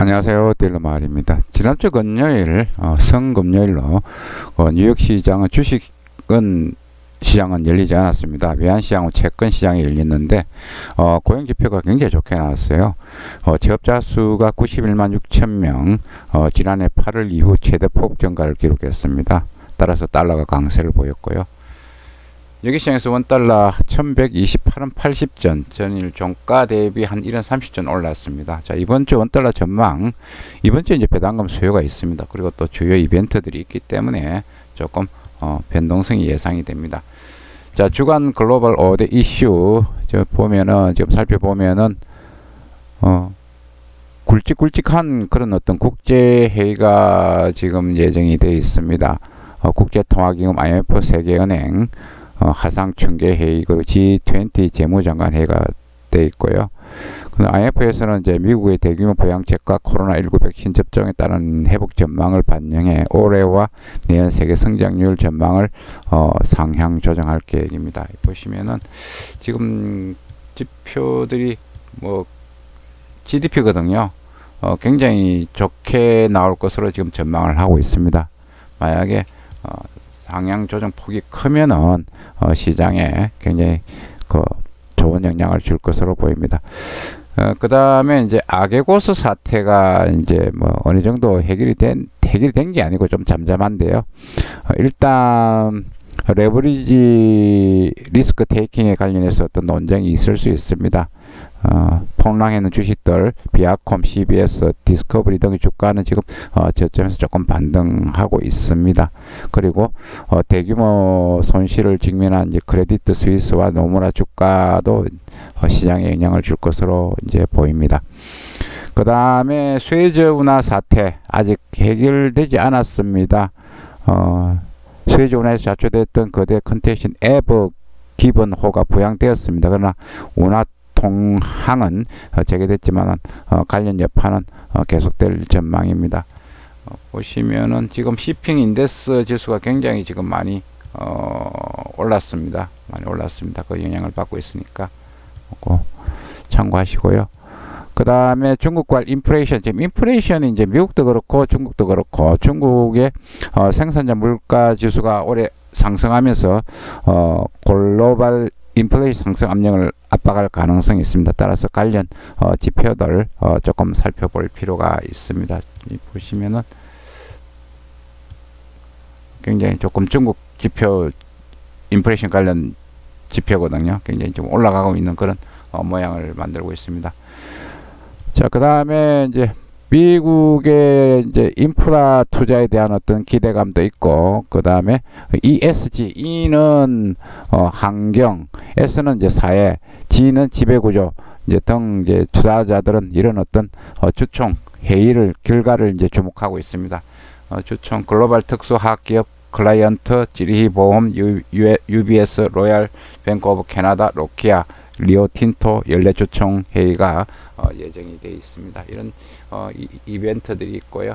안녕하세요. 딜러마을입니다. 지난주 금요일, 어, 성금요일로 어, 뉴욕 시장은 주식은 시장은 열리지 않았습니다. 외환시장은 채권 시장이 열렸는데 어, 고용지표가 굉장히 좋게 나왔어요. 어, 취업자 수가 91만 6천 명, 어, 지난해 8월 이후 최대 폭 증가를 기록했습니다. 따라서 달러가 강세를 보였고요. 여기 시장에서 원달러 1128원 80전 전일 종가 대비 한 1원 30전 올랐습니다. 자, 이번 주 원달러 전망 이번 주에 이제 배당금 수요가 있습니다. 그리고 또 주요 이벤트들이 있기 때문에 조금 어, 변동성이 예상이 됩니다. 자, 주간 글로벌 5대 이슈 저 보면은 지금 살펴보면은 어 굵직굵직한 그런 어떤 국제 회의가 지금 예정이 되어 있습니다. 어, 국제통화기금 IMF 세계은행 어, 하상중개회의 그리고 G20 재무장관 회의가 돼 있고요. 그 IMF에서는 이제 미국의 대규모 부양책과 코로나19 백신 접종에 따른 회복 전망을 반영해 올해와 내년 세계 성장률 전망을 어, 상향 조정할 계획입니다. 보시면은 지금 지표들이 뭐 GDP거든요. 어, 굉장히 좋게 나올 것으로 지금 전망을 하고 있습니다. 만약에 어, 상향 조정 폭이 크면은 어, 시장에 굉장히 그 좋은 영향을 줄 것으로 보입니다. 어, 그 다음에 이제 아게고스 사태가 이제 뭐 어느 정도 해결이 된, 해결이 된 게 아니고 좀 잠잠한데요. 어, 일단 레버리지 리스크 테이킹에 관련해서 어떤 논쟁이 있을 수 있습니다. 어, 폭락해는 주식들 비아콤, CBS, 디스커버리 등의 주가는 지금 어, 저점에서 조금 반등하고 있습니다. 그리고 어, 대규모 손실을 직면한 이제 크레디트 스위스와 노무라 주가도 어, 시장에 영향을 줄 것으로 이제 보입니다. 그 다음에 스웨즈 운하 사태 아직 해결되지 않았습니다. 어, 스웨즈 운하에서 자초됐던 거대 컨테이션 에버 기본호가 부양되었습니다. 그러나 운하 통항은 어, 재개됐지만 어, 관련 여파는 어, 계속될 전망입니다. 어, 보시면은 지금 시핑 인데스 지수가 굉장히 지금 많이 어, 올랐습니다. 많이 올랐습니다. 그 영향을 받고 있으니까 꼭 참고하시고요. 그 다음에 중국과 인플레이션 지금 인플레이션이 이제 미국도 그렇고 중국도 그렇고 중국의 어, 생산자 물가 지수가 올해 상승하면서 어, 글로벌 인플레이션 상승 압력을 압박할 가능성이 있습니다. 따라서 관련 어, 지표들 어, 조금 살펴볼 필요가 있습니다. 보시면은 굉장히 조금 중국 지표 인플레이션 관련 지표거든요. 굉장히 좀 올라가고 있는 그런 어, 모양을 만들고 있습니다. 자, 그 다음에 이제 미국의 이제 인프라 투자에 대한 어떤 기대감도 있고, 그 다음에 ESG, E는 어, 환경, S는 이제 사회, G는 지배구조, 이제 등 이제 투자자들은 이런 어떤 어, 주총 회의를 결과를 이제 주목하고 있습니다. 어, 주총 글로벌 특수화학기업 클라이언트, 지리히 보험, UBS, 로얄, 뱅크 오브 캐나다, 로키아, 리오틴토 연례주총 회의가 어, 예정이 되어 있습니다. 이런 어, 이, 이벤트들이 있고요.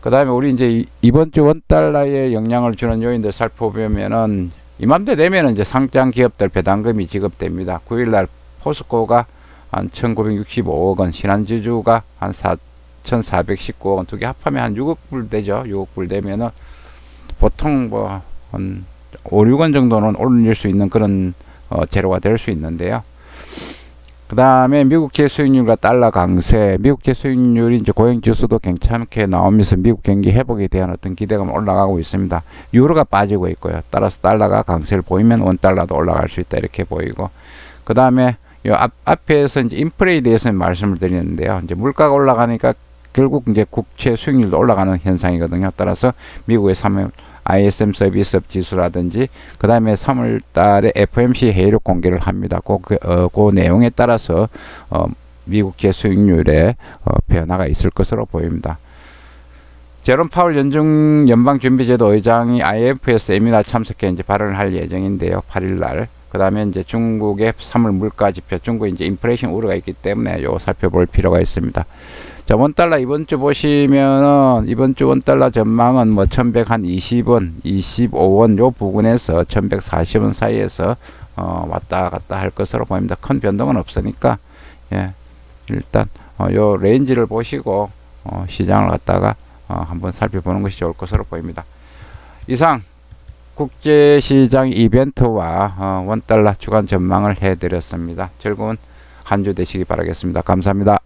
그 다음에 우리 이제 이번 주 원달러에 영향을 주는 요인들 살펴보면은 이맘때 되면은 이제 상장 기업들 배당금이 지급됩니다. 9일날 포스코가 한 1,965억 원, 신한지주가 한 4,419억 원, 두 개 합하면 한 6억 불 되죠. 6억 불 되면은 보통 뭐 한 5, 6원 정도는 올릴 수 있는 그런 어, 재료가 될 수 있는데요. 그 다음에 미국계 수익률과 달러 강세, 미국계 수익률이 이제 고용 지수도 괜찮게 나오면서 미국 경기 회복에 대한 어떤 기대감 올라가고 있습니다. 유로가 빠지고 있고요. 따라서 달러가 강세를 보이면 원 달러도 올라갈 수 있다 이렇게 보이고, 그 다음에 요 앞, 앞에서 이제 인플레에 대해서 말씀을 드리는데요. 이제 물가가 올라가니까 결국 이제 국채 수익률도 올라가는 현상이거든요. 따라서 미국의 3월 ISM 서비스업 지수라든지 그 다음에 3월 달에 FMC 회의록 공개를 합니다. 그, 그, 어, 그 내용에 따라서 어, 미국계 수익률에 어, 변화가 있을 것으로 보입니다. 제롬 파월 연중 연방준비제도 의장이 IMF 세미나 참석해 이제 발언을 할 예정인데요. 8일 날. 그 다음에 이제 중국의 3월 물가 지표, 중국 이제 인플레이션 우려가 있기 때문에 요 살펴볼 필요가 있습니다. 자, 원달러 이번 주 보시면은 이번 주 원달러 전망은 뭐 1120원, 25원 요 부근에서 1140원 사이에서 어, 왔다 갔다 할 것으로 보입니다. 큰 변동은 없으니까 예. 일단 어, 요 레인지를 보시고 어, 시장을 갖다가 어, 한번 살펴보는 것이 좋을 것으로 보입니다. 이상 국제시장 이벤트와 어, 원달러 주간 전망을 해드렸습니다. 즐거운 한 주 되시기 바라겠습니다. 감사합니다.